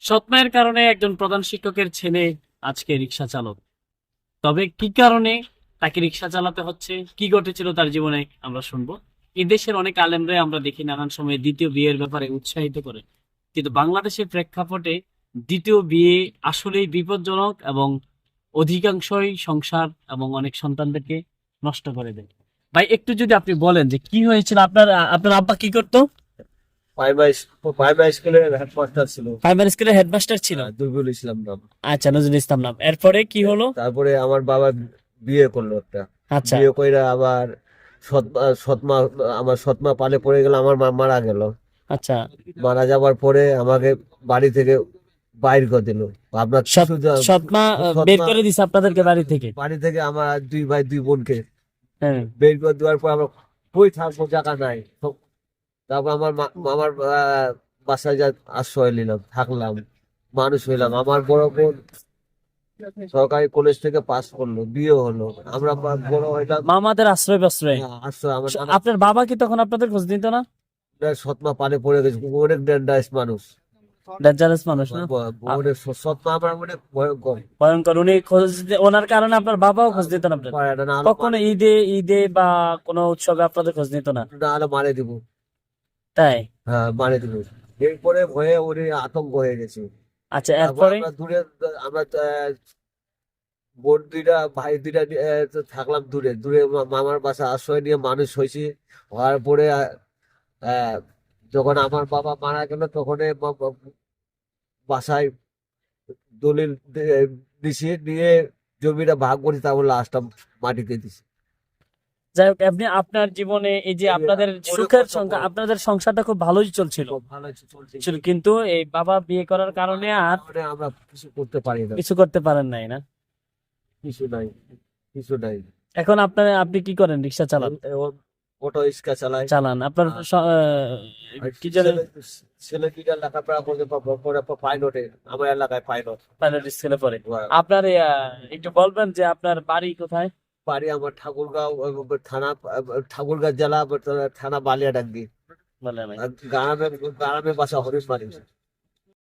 সৎমায়ের কারণে একজন প্রধান শিক্ষকের ছেলে আজকে রিক্সা চালক। তবে কি কারণে তাকে রিক্সা চালাতে হচ্ছে? কি ঘটেছিল তার জীবনে আমরা শুনব। এই দেশের অনেক আলেমরে আমরা দেখি নানান সময় দ্বিতীয় বিয়ের ব্যাপারে উৎসাহিত করে। কিন্তু বাংলাদেশের প্রেক্ষাপটে দ্বিতীয় বিয়ে আসলেই বিপজ্জনক এবং অধিকাংশই সংসার এবং অনেক সন্তানদেরকে নষ্ট করে দেয়। ভাই, একটু যদি আপনি বলেন যে কি হয়েছিল? আপনার আপনার আব্বা কি করতো? প্রাইমারি প্রাইমারি স্কুলের হেডমাস্টার ছিল। প্রাইমারি স্কুলের হেডমাস্টার ছিল? দুর্বুল ইসলাম নাম আচ্ছা নজরুল ইসলাম নাম এরপরে কি হলো? তারপরে আমার বাবা বিয়ে করল একটা। আচ্ছা। বিয়ে কইরা আবার সৎমা সৎমা আমার সৎমা পালে পড়ে গেল আমার মা মারা গেল। আচ্ছা। মারা যাবার পরে আমাকে বাড়ি থেকে বাইর করে দিল। আপনার সৎ- সৎমা বের করে দিছে আপনাদেরকে বাড়ি থেকে? বাড়ি থেকে আমার দুই ভাই দুই বোনকে। হ্যাঁ। বের করে দেওয়ার পর আমার কই থাকব জায়গা নাই। তারপর আমার মা- আমার আহ, বাসায় যা আশ্রয় নিলাম থাকলাম মানুষ হইলাম। আমার বড় বোন সরকারি কলেজ থেকে পাস করল বিয়ে হলো। আমরা বড় হইলাম। মামাদের আশ্রয় প্রশ্রয়? আশ্রয় আমার আপনার বাবা কি তখন আপনাদের খোঁজ দিত না? সৎমা পালে পড়ে গেছে। অনেক ডেন্ডাইস মানুষ। ডেঞ্জারাস মানুষ না? সৎমা আমার অনেক ভয়ঙ্কর। ভয়ঙ্কর উনি খোঁজ ওনার কারণে আপনার বাবাও খোঁজ দিত না আপনার? কখনো ঈদে ঈদে বা কোনো উৎসবে আপনাদের খোঁজ নিত না? না মারে দিব। তাই? হ্যাঁ এরপরে ভয়ে ওরে আতঙ্ক হয়ে গেছে। আচ্ছা এরপরে? আমরা দূরে আমরা বোন দুইটা ভাই দুইটা থাকলাম দূরে। দূরে মামার বাসা আশ্রয় নিয়ে মানুষ হয়েছি। হওয়ার পরে যখন আমার বাবা মারা গেল তখন বাসায় দলিল দিছি নিয়ে জমিটা ভাগ করে তারপর লাশটা মাটিতে দিছি। যাই হোক আপনি আপনার জীবনে এই যে আপনাদের সুখের সংখ্যা আপনাদের সংসারটা খুব ভালোই চলছিল। কিন্তু এই বাবা বিয়ে করার কারণে আর আমরা কিছু করতে পারি না। কিছু করতে পারেন নাই না? কিছু নাই কিছু নাই। এখন আপনার আপনি কি করেন রিক্সা চালান? অটো রিক্সা চালাই। চালান। আপনার কি জানেন? ছেলে- দুইটা লেখাপড়া করতে পরে পাইলটে আমার এলাকায় পাইলট পাইলট স্কুলে পড়ে। আপনার একটু বলবেন যে আপনার বাড়ি কোথায়? বাড়ি আমার ঠাকুরগাঁও আহ, থানা আহ, ঠাকুরগাঁও জেলা আহ, থানা বালিয়াডাঙ্গি বলে নাই আর গ্রামে গ্রামে বাসা হরিশবাড়ি